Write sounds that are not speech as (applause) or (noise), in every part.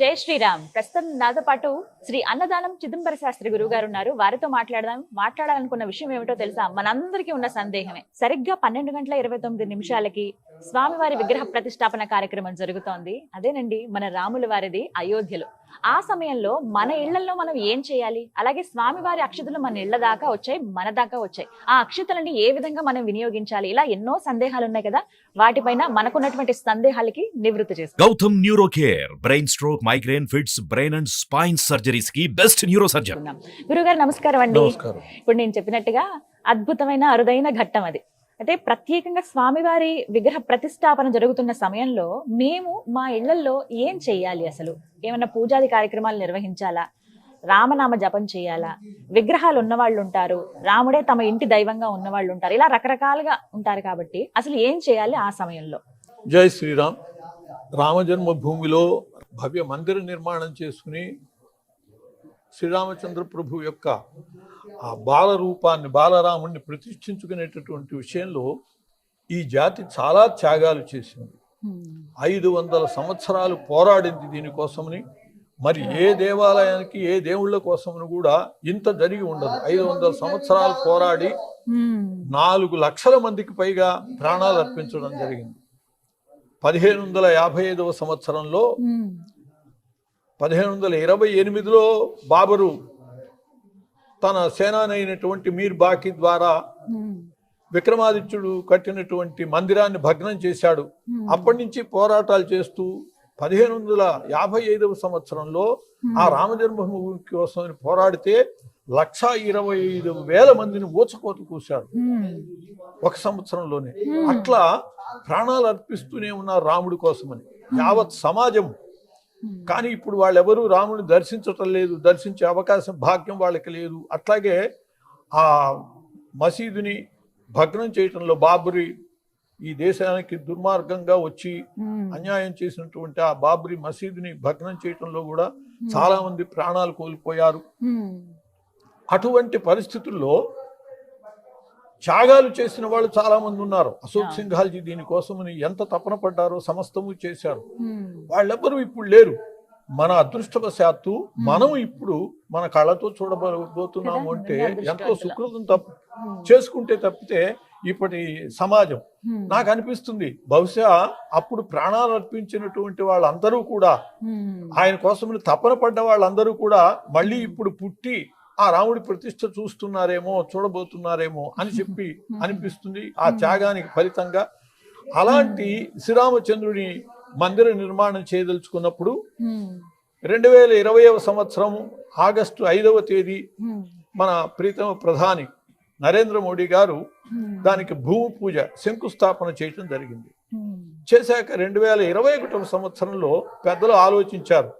జై శ్రీరామ్. ప్రస్తుతం నాతో పాటు శ్రీ అన్నదానం చిదంబర శాస్త్రి గురువు గారు ఉన్నారు. వారితో మాట్లాడదాం. మాట్లాడాలనుకున్న విషయం ఏమిటో తెలుసా? మనందరికీ ఉన్న సందేహమే. సరిగ్గా పన్నెండు గంటల ఇరవై తొమ్మిది నిమిషాలకి స్వామివారి విగ్రహ ప్రతిష్టాపన కార్యక్రమం జరుగుతోంది. అదేనండి మన రాముల వారిది అయోధ్యలో. ఆ సమయంలో మన ఇళ్ళలో మనం ఏం చేయాలి? అలాగే స్వామివారి అక్షతలు మన ఇళ్ళ దాకా వచ్చాయి మన దాకా వచ్చాయి. ఆ అక్షతలని ఏ విధంగా మనం వినియోగించాలి? ఇలా ఎన్నో సందేహాలు ఉన్నాయి కదా? వాటిపైన మనకున్నటువంటి సందేహాలకి నివృత్తి చేస్తాం. Gautam neuro care brain stroke migraine fits brain and spine సర్జరీస్కి best neuro surgeon గురుగారు నమస్కారం అండి. నమస్కారం. ఇప్పుడు నేను చెప్పినట్టుగా అద్భుతమైన అరుదైన ఘట్టం అది. అంటే ప్రత్యేకంగా స్వామివారి విగ్రహ ప్రతిష్టాపన జరుగుతున్న సమయంలో మేము మా ఇళ్ళలో ఏం చేయాలి అసలు? ఏమైనా పూజాది కార్యక్రమాలు నిర్వహించాలా? రామనామ జపం చేయాలా? విగ్రహాలు ఉన్నవాళ్ళు ఉంటారు. రాముడే తమ ఇంటి దైవంగా ఉన్నవాళ్ళు ఉంటారు. ఇలా రకరకాలుగా ఉంటారు కాబట్టి అసలు ఏం చేయాలి ఆ సమయంలో? జై శ్రీరామ్. రామజన్మభూమిలో భవ్య మందిర నిర్మాణం చేసుకుని శ్రీరామచంద్ర ప్రభు యొక్క ఆ బాల రూపాన్ని బాలరాముణ్ణి ప్రతిష్ఠించుకునేటటువంటి విషయంలో ఈ జాతి చాలా త్యాగాలు చేసింది. ఐదు వందల సంవత్సరాలు పోరాడింది దీనికోసమని మరి ఏ దేవాలయానికి ఏ దేవుళ్ళ కోసమని కూడా ఇంత జరిగి ఉండదు. ఐదు వందల సంవత్సరాలు పోరాడి నాలుగు లక్షల మందికి పైగా ప్రాణాలు అర్పించడం జరిగింది. పదిహేను వందల యాభై ఐదవ సంవత్సరంలో పదిహేను వందల ఇరవై ఎనిమిదిలో బాబరు తన సేనానైనటువంటి మీర్ బాకి ద్వారా విక్రమాదిత్యుడు కట్టినటువంటి మందిరాన్ని భగ్నం చేశాడు. అప్పటి నుంచి పోరాటాలు చేస్తూ పదిహేను వందల యాభై ఐదవ సంవత్సరంలో ఆ రామజన్మభూమి కోసం పోరాడితే లక్ష ఇరవై ఐదు వేల మందిని ఊచకోత కూశాడు. ఒక సంవత్సరంలోనే. అట్లా ప్రాణాలు అర్పిస్తూనే ఉన్నారు రాముడి కోసమని. యావత్ సమాజం కానీ ఇప్పుడు వాళ్ళెవరూ రాముని దర్శించటం లేదు దర్శించే అవకాశం భాగ్యం వాళ్ళకి లేదు. అట్లాగే ఆ మసీదుని భగ్నం చేయటంలో బాబరి ఈ దేశానికి దుర్మార్గంగా వచ్చి అన్యాయం చేసినటువంటి ఆ బాబరి మసీదుని భగ్నం చేయటంలో కూడా చాలా మంది ప్రాణాలు కోల్పోయారు. అటువంటి పరిస్థితుల్లో త్యాగాలు చేసిన వాళ్ళు చాలా మంది ఉన్నారు. అశోక్ సింఘాల్జీ దీనికోసమని ఎంత తపన పడ్డారో సమస్తము చేశారు. వాళ్ళెవ్వరూ ఇప్పుడు లేరు. మన అదృష్టవశాత్తు మనం ఇప్పుడు మన కళ్ళతో చూడబోతున్నాము అంటే ఎంతో సుకృతం తప్ప చేసుకుంటే తప్పితే ఇప్పటి సమాజం. నాకు అనిపిస్తుంది బహుశా అప్పుడు ప్రాణాలు అర్పించినటువంటి వాళ్ళందరూ కూడా ఆయన కోసం తపన పడ్డ వాళ్ళందరూ కూడా మళ్ళీ ఇప్పుడు పుట్టి ఆ రాముడి ప్రతిష్ట చూస్తున్నారేమో చూడబోతున్నారేమో అని చెప్పి (laughs) అనిపిస్తుంది ఆ త్యాగానికి ఫలితంగా. అలాంటి శ్రీరామచంద్రుని మందిర నిర్మాణం చేయదలుచుకున్నప్పుడు రెండు వేల ఇరవైవ సంవత్సరం ఆగస్టు ఐదవ తేదీ మన ప్రీతమ ప్రధాని నరేంద్ర మోడీ గారు దానికి భూమి పూజ శంకుస్థాపన చేయటం జరిగింది. చేశాక రెండు వేల ఇరవై ఒకటవ సంవత్సరంలో పెద్దలు ఆలోచించారు.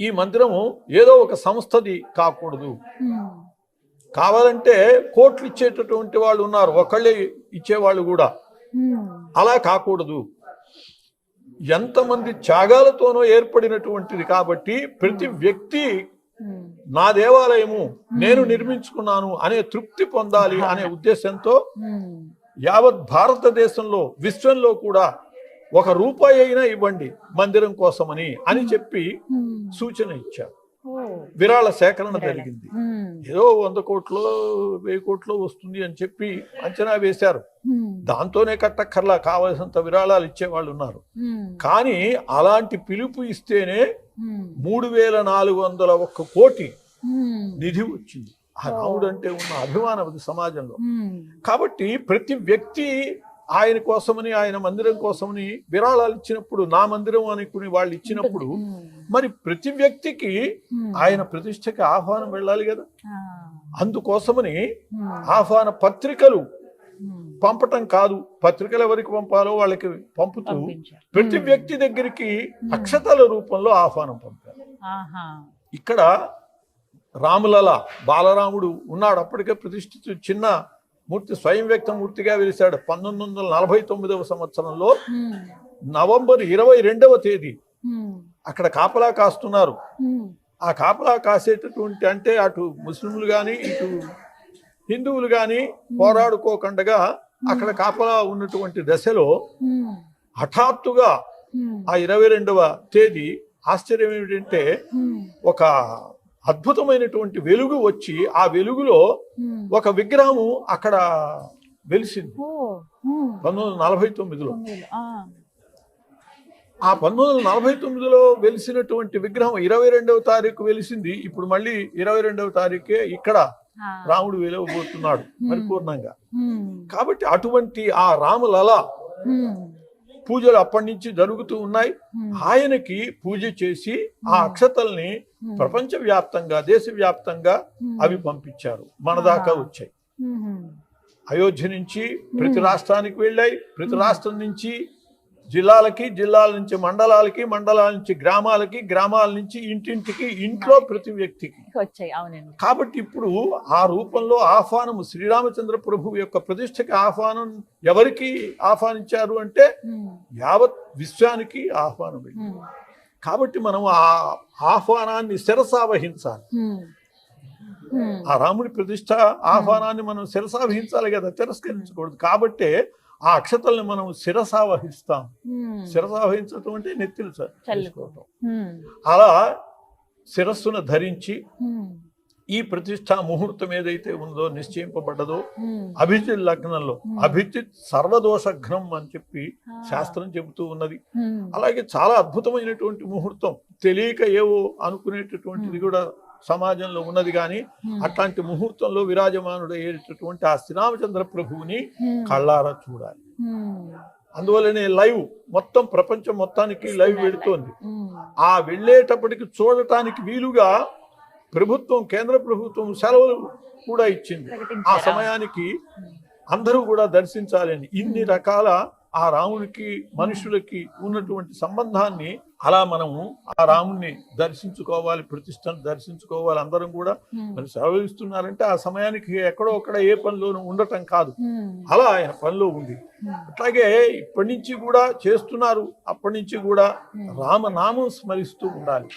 ఈ మందిరము ఏదో ఒక సంస్థది కాకూడదు. కావాలంటే కోట్లు ఇచ్చేటటువంటి వాళ్ళు ఉన్నారు. ఒకళ్ళే ఇచ్చేవాళ్ళు కూడా. అలా కాకూడదు. ఎంతమంది త్యాగాలతోనో ఏర్పడినటువంటిది కాబట్టి ప్రతి వ్యక్తి నా దేవాలయము నేను నిర్మించుకున్నాను అనే తృప్తి పొందాలి అనే (laughs) ఉద్దేశంతో యావత్ భారతదేశంలో విశ్వంలో కూడా ఒక రూపాయి అయినా ఇవ్వండి మందిరం కోసమని అని చెప్పి సూచన ఇచ్చారు. విరాళ సేకరణ జరిగింది. ఏదో వంద కోట్లో వెయ్యి కోట్లో వస్తుంది అని చెప్పి అంచనా వేశారు. దాంతోనే కట్టక్కర్లా కావలసినంత విరాళాలు ఇచ్చేవాళ్ళు ఉన్నారు. కానీ అలాంటి పిలుపు ఇస్తేనే మూడు వేల నాలుగు వందల ఒక్క కోటి నిధి వచ్చింది. ఆ రాముడు అంటే ఉన్న అభిమానం సమాజంలో. కాబట్టి ప్రతి వ్యక్తి ఆయన కోసమని ఆయన మందిరం కోసమని విరాళాలు ఇచ్చినప్పుడు నా మందిరం అనుకుని వాళ్ళు ఇచ్చినప్పుడు (laughs) మరి ప్రతి వ్యక్తికి ఆయన ప్రతిష్టకి ఆహ్వానం వెళ్ళాలి కదా. అందుకోసమని ఆహ్వాన పత్రికలు పంపటం కాదు. పత్రికలు ఎవరికి పంపాలో వాళ్ళకి పంపుతూ ప్రతి వ్యక్తి దగ్గరికి అక్షతల రూపంలో ఆహ్వానం పంపారు. ఇక్కడ రాములల బాలరాముడు ఉన్నాడు. అప్పటికే ప్రతిష్ఠిత చిన్న మూర్తి స్వయం వ్యక్త మూర్తిగా వెలిశాడు. పంతొమ్మిది వందల నలభై తొమ్మిదవ సంవత్సరంలో నవంబర్ ఇరవై రెండవ తేదీ. అక్కడ కాపలా కాస్తున్నారు. ఆ కాపలా కాసేటటువంటి అంటే అటు ముస్లింలు కానీ ఇటు హిందువులు కానీ పోరాడుకోకుండా అక్కడ కాపలా ఉన్నటువంటి దశలో హఠాత్తుగా ఆ ఇరవై రెండవ తేదీ ఆశ్చర్యం ఏమిటంటే ఒక అద్భుతమైనటువంటి వెలుగు వచ్చి ఆ వెలుగులో ఉమ్. ఒక విగ్రహము అక్కడ వెలిసింది. ఉమ్, పంతొమ్మిది వందల నలభై తొమ్మిదిలో. ఆ, పంతొమ్మిది వందల నలభై తొమ్మిదిలో వెలిసినటువంటి విగ్రహం ఇరవై రెండవ తారీఖు వెలిసింది. ఇప్పుడు మళ్ళీ ఇరవై రెండవ తారీఖే ఇక్కడ రాముడు వెలవబోతున్నాడు పరిపూర్ణంగా. ఉమ్, కాబట్టి అటువంటి ఆ రాములల పూజలు అప్పటి నుంచి జరుగుతూ ఉన్నాయి. ఆయనకి పూజ చేసి ఆ అక్షతల్ని ఉమ్, ప్రపంచ వ్యాప్తంగా దేశవ్యాప్తంగా అవి పంపించారు. మన దాకా. వచ్చాయి. అయోధ్య నుంచి ప్రతి రాష్ట్రానికి వెళ్ళాయి. ప్రతి రాష్ట్రం నుంచి జిల్లాలకి జిల్లాల నుంచి మండలాలకి మండలాల నుంచి గ్రామాలకి గ్రామాల నుంచి ఇంటింటికి ఇంట్లో ప్రతి వ్యక్తికి. కాబట్టి ఇప్పుడు ఆ రూపంలో ఆహ్వానము శ్రీరామచంద్ర ప్రభు యొక్క ప్రతిష్టకి ఆహ్వానం ఎవరికి ఆహ్వానించారు అంటే యావత్ విశ్వానికి ఆహ్వానం కాబట్టి మనం ఆ ఆహ్వానాన్ని శిరసావహించాలి. ఆ రాముడి ప్రతిష్ట ఆహ్వానాన్ని మనం శిరసావహించాలి కదా తిరస్కరించకూడదు. కాబట్టే ఆ అక్షతల్ని మనం శిరసావహిస్తాం. శిరసావహించటం అంటే నెత్తిలు చల్లుకోవటం. అలా శిరస్సును ధరించి ఈ ప్రతిష్ట ముహూర్తం ఏదైతే ఉందో నిశ్చయింపబడ్డదో అభిజిత్ లగ్నంలో అభిజిత్ సర్వదోషఘ్నం అని చెప్పి శాస్త్రం చెబుతూ ఉన్నది. అలాగే చాలా అద్భుతమైనటువంటి ముహూర్తం తెలియక ఏవో అనుకునేటటువంటిది కూడా సమాజంలో ఉన్నది కానీ అట్లాంటి ముహూర్తంలో విరాజమానుడు అయ్యేటటువంటి ఆ శ్రీరామచంద్ర ప్రభువుని కళ్ళారా చూడాలి. అందువల్లనే లైవ్ మొత్తం ప్రపంచం మొత్తానికి లైవ్ వెళుతోంది. ఆ వెళ్ళేటప్పటికి చూడటానికి వీలుగా ప్రభుత్వం కేంద్ర ప్రభుత్వం సెలవులు కూడా ఇచ్చింది ఆ? సమయానికి అందరూ కూడా దర్శించాలని ఇన్ని రకాల ఆ రామునికి మనుషులకి ఉన్నటువంటి సంబంధాన్ని అలా మనము ఆ రాముణ్ణి దర్శించుకోవాలి ప్రతిష్టను దర్శించుకోవాలి అందరం కూడా మరి సెలవు ఇస్తున్నారంటే ఆ సమయానికి ఎక్కడో అక్కడ ఏ పనిలోనూ ఉండటం కాదు. అలా ఆయన పనిలో ఉంది. అట్లాగే ఇప్పటి నుంచి కూడా చేస్తున్నారు అప్పటి నుంచి కూడా రామనామం స్మరిస్తూ ఉండాలి.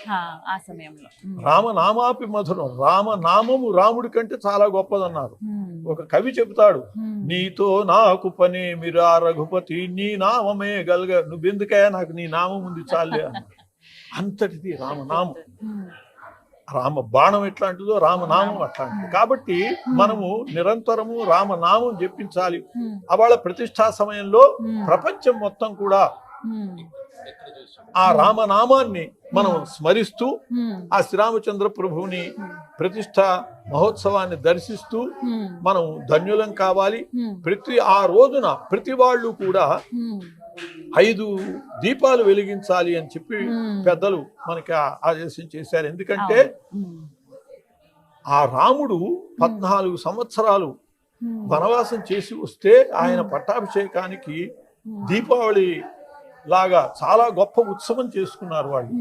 రామనామాపి మధురం రామనామము రాముడి కంటే చాలా గొప్పదన్నారు. ఒక కవి చెబుతాడు నీతో నాకు పని మీరా రఘుపతి నీ నామమే గల్గ నువ్వెందుకయ్యా నాకు నీ నామం ఉంది చాలే. (laughs) అంతటిది రామనామం రామ బాణం ఎట్లాంటిదో రామనామం అట్లాంటిది. కాబట్టి మనము నిరంతరము రామనామం జపించాలి. అవాళ ప్రతిష్టా సమయంలో ప్రపంచం మొత్తం కూడా ఆ రామనామాన్ని మనం స్మరిస్తూ ఆ శ్రీరామచంద్ర ప్రభువుని ప్రతిష్ట మహోత్సవాన్ని దర్శిస్తూ మనం ధన్యులం కావాలి. ప్రతి ఆ రోజున ప్రతి వాళ్ళు కూడా ఐదు దీపాలు వెలిగించాలి అని చెప్పి. పెద్దలు మనకి ఆదేశం చేశారు. ఎందుకంటే ఆ రాముడు పద్నాలుగు సంవత్సరాలు వనవాసం చేసి వస్తే ఆయన పట్టాభిషేకానికి దీపావళి లాగా చాలా గొప్ప ఉత్సవం చేసుకున్నారు వాళ్ళు.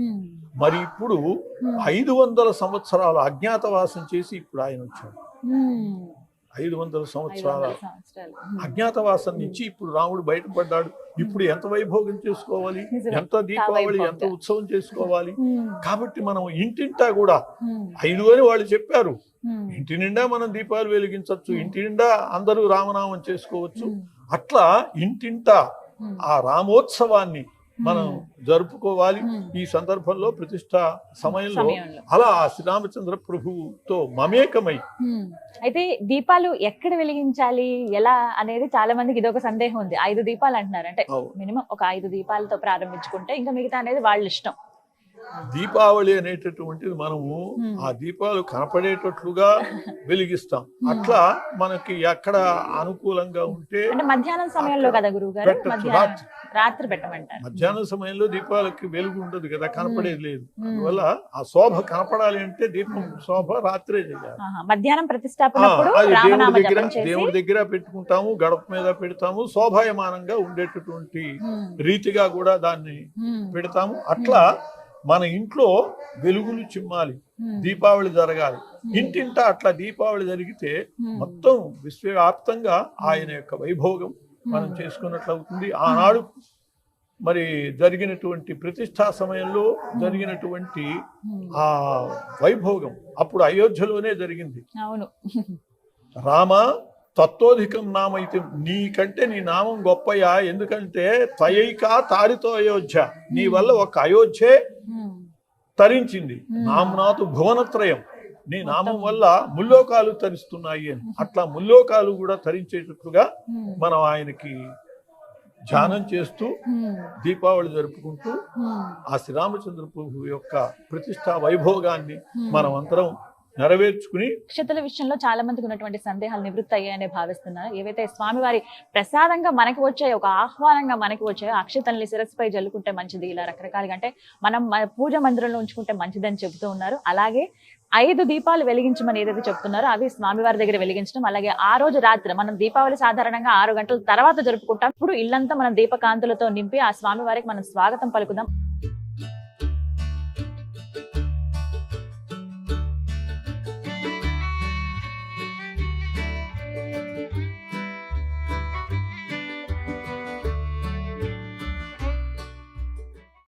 మరి ఇప్పుడు ఐదు వందల సంవత్సరాలు అజ్ఞాతవాసం చేసి ఇప్పుడు ఆయన వచ్చాడు. ఐదు వందల సంవత్సరాల అజ్ఞాతవాసం నుంచి ఇప్పుడు రాముడు బయటపడ్డాడు. ఇప్పుడు ఎంత వైభోగం చేసుకోవాలి. ఎంత దీపావళి. ఎంత ఉత్సవం చేసుకోవాలి? కాబట్టి మనం ఇంటింటా కూడా ఐదు అని వాళ్ళు చెప్పారు. ఇంటి నిండా మనం దీపాలు వెలిగించవచ్చు. ఇంటి నిండా అందరూ రామనామం చేసుకోవచ్చు. అట్లా ఇంటింటా ఆ రామోత్సవాన్ని మనం జరుపుకోవాలి. ఈ సందర్భంలో ప్రతిష్ట సమయంలో. అలా ఆ శ్రీరామచంద్ర ప్రభువుతో మమేకమై. అయితే దీపాలు ఎక్కడ వెలిగించాలి ఎలా అనేది చాలా మందికి ఇదొక సందేహం ఉంది ఐదు దీపాలు అంటున్నారు అంటే. మినిమం ఒక ఐదు దీపాలతో ప్రారంభించుకుంటే ఇంకా మిగతా అనేది వాళ్ళ ఇష్టం దీపావళి అనేటటువంటిది మనము. ఆ దీపాలు కనపడేటట్లుగా వెలిగిస్తాం. అట్లా మనకి ఎక్కడ అనుకూలంగా ఉంటే మధ్యాహ్నం సమయంలో కదా రాత్రి. పెట్టమంటారు. మధ్యాహ్నం సమయంలో దీపాలకి వెలుగు ఉండదు కదా కనపడేది లేదు. అందువల్ల ఆ శోభ కనపడాలి అంటే దీపం శోభ రాత్రే చేయాలి. మధ్యాహ్నం అది దేవుడి దగ్గర దేవుడి పెట్టుకుంటాము గడప మీద పెడతాము శోభాయమానంగా ఉండేటటువంటి రీతిగా కూడా దాన్ని పెడతాము. అట్లా మన ఇంట్లో వెలుగులు చిమ్మాలి దీపావళి జరగాలి. ఇంటింటా అట్లా దీపావళి జరిగితే మొత్తం విశ్వవ్యాప్తంగా ఆయన యొక్క వైభోగం మనం చేసుకున్నట్లు అవుతుంది ఆనాడు మరి జరిగినటువంటి ప్రతిష్టా సమయంలో జరిగినటువంటి ఆ వైభోగం అప్పుడు అయోధ్యలోనే జరిగింది. అవును. రామ తత్వోధికం నామైతే నీకంటే నీ నామం గొప్పయా? ఎందుకంటే త్వయైక తారితో అయోధ్య. నీ వల్ల ఒక అయోధ్యే తరించింది. నామనాథు భువనత్రయం. నీ నామం వల్ల ముల్లోకాలు తరిస్తున్నాయి అని. అట్లా ముల్లోకాలు కూడా తరించేటట్లుగా మనం ఆయనకి ధ్యానం చేస్తూ దీపావళి జరుపుకుంటూ ఆ శ్రీరామచంద్ర ప్రభు యొక్క ప్రతిష్టా వైభోగాన్ని మనం అందరం నెరవేర్చుకుని అక్షతల విషయంలో చాలా మందికి ఉన్నటువంటి సందేహాలు నివృత్తి అయ్యాయని భావిస్తున్నారు ఏవైతే స్వామివారి ప్రసాదంగా మనకి వచ్చాయో ఒక ఆహ్వానంగా మనకి వచ్చాయో అక్షతల్ని శిరస్సుపై జల్లుకుంటే మంచిది. ఇలా రకరకాలుగా అంటే మనం పూజ మందిరంలో ఉంచుకుంటే మంచిదని చెబుతూ ఉన్నారు. అలాగే ఐదు దీపాలు వెలిగించమని ఏదైతే చెప్తున్నారో అవి స్వామివారి దగ్గర వెలిగించడం అలాగే ఆ రోజు రాత్రి మనం దీపావళి సాధారణంగా ఆరు గంటల తర్వాత జరుపుకుంటాం. ఇప్పుడు ఇల్లంతా మనం దీపకాంతులతో నింపి ఆ స్వామివారికి మనం స్వాగతం పలుకుదాం.